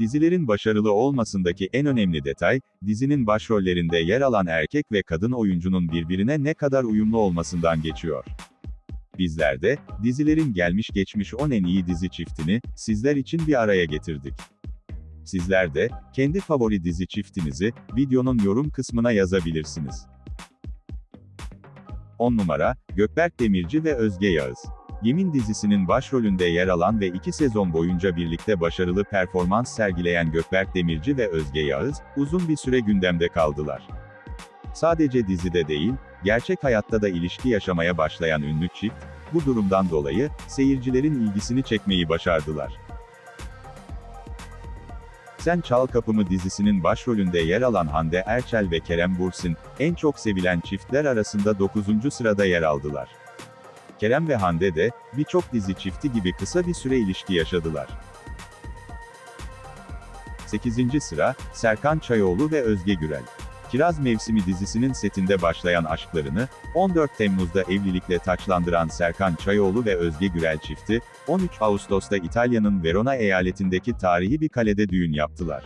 Dizilerin başarılı olmasındaki en önemli detay, dizinin başrollerinde yer alan erkek ve kadın oyuncunun birbirine ne kadar uyumlu olmasından geçiyor. Bizler de, dizilerin gelmiş geçmiş 10 en iyi dizi çiftini, sizler için bir araya getirdik. Sizler de, kendi favori dizi çiftinizi, videonun yorum kısmına yazabilirsiniz. 10 numara, Gökberk Demirci ve Özge Yağız. Yemin dizisinin başrolünde yer alan ve iki sezon boyunca birlikte başarılı performans sergileyen Gökberk Demirci ve Özge Yağız, uzun bir süre gündemde kaldılar. Sadece dizide değil, gerçek hayatta da ilişki yaşamaya başlayan ünlü çift, bu durumdan dolayı, seyircilerin ilgisini çekmeyi başardılar. Sen Çal Kapımı dizisinin başrolünde yer alan Hande Erçel ve Kerem Bürsin, en çok sevilen çiftler arasında 9. sırada yer aldılar. Kerem ve Hande de, birçok dizi çifti gibi kısa bir süre ilişki yaşadılar. 8. sıra, Serkan Çayoğlu ve Özge Gürel. Kiraz Mevsimi dizisinin setinde başlayan aşklarını, 14 Temmuz'da evlilikle taçlandıran Serkan Çayoğlu ve Özge Gürel çifti, 13 Ağustos'ta İtalya'nın Verona eyaletindeki tarihi bir kalede düğün yaptılar.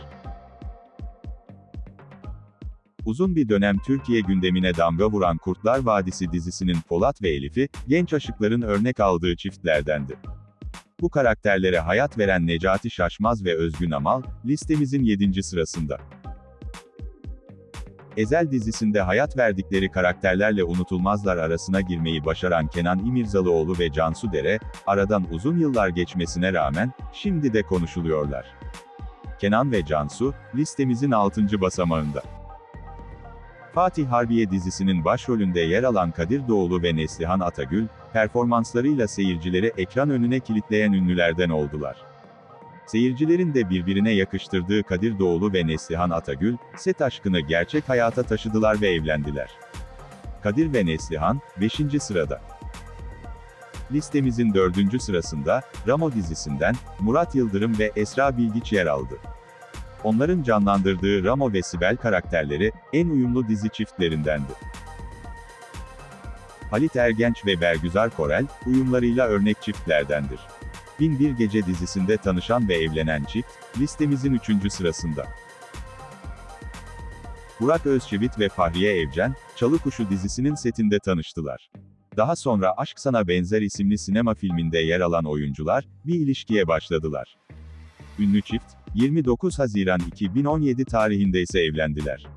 Uzun bir dönem Türkiye gündemine damga vuran Kurtlar Vadisi dizisinin Polat ve Elif'i, genç aşıkların örnek aldığı çiftlerdendi. Bu karakterlere hayat veren Necati Şaşmaz ve Özgün Amal, listemizin 7. sırasında. Ezel dizisinde hayat verdikleri karakterlerle unutulmazlar arasına girmeyi başaran Kenan İmirzalıoğlu ve Cansu Dere, aradan uzun yıllar geçmesine rağmen, şimdi de konuşuluyorlar. Kenan ve Cansu, listemizin 6. basamağında. Fatih Harbiye dizisinin başrolünde yer alan Kadir Doğulu ve Neslihan Atagül, performanslarıyla seyircileri ekran önüne kilitleyen ünlülerden oldular. Seyircilerin de birbirine yakıştırdığı Kadir Doğulu ve Neslihan Atagül, set aşkını gerçek hayata taşıdılar ve evlendiler. Kadir ve Neslihan, 5. sırada. Listemizin 4. sırasında, Ramo dizisinden, Murat Yıldırım ve Esra Bilgiç yer aldı. Onların canlandırdığı Ramo ve Sibel karakterleri, en uyumlu dizi çiftlerindendi. Halit Ergenç ve Bergüzar Korel, uyumlarıyla örnek çiftlerdendir. Bin Bir Gece dizisinde tanışan ve evlenen çift, listemizin 3. sırasında. Burak Özçivit ve Fahriye Evcen, Çalı Kuşu dizisinin setinde tanıştılar. Daha sonra Aşk Sana Benzer isimli sinema filminde yer alan oyuncular, bir ilişkiye başladılar. Ünlü çift, 29 Haziran 2017 tarihinde ise evlendiler.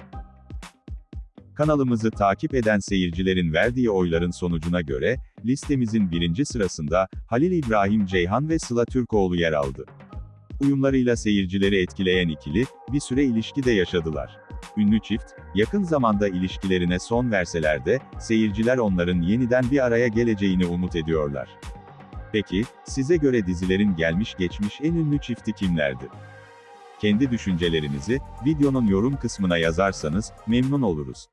Kanalımızı takip eden seyircilerin verdiği oyların sonucuna göre, listemizin birinci sırasında, Halil İbrahim Ceyhan ve Sıla Türkoğlu yer aldı. Uyumlarıyla seyircileri etkileyen ikili, bir süre ilişkide yaşadılar. Ünlü çift, yakın zamanda ilişkilerine son verseler de, seyirciler onların yeniden bir araya geleceğini umut ediyorlar. Peki, size göre dizilerin gelmiş geçmiş en ünlü çifti kimlerdi? Kendi düşüncelerinizi, videonun yorum kısmına yazarsanız, memnun oluruz.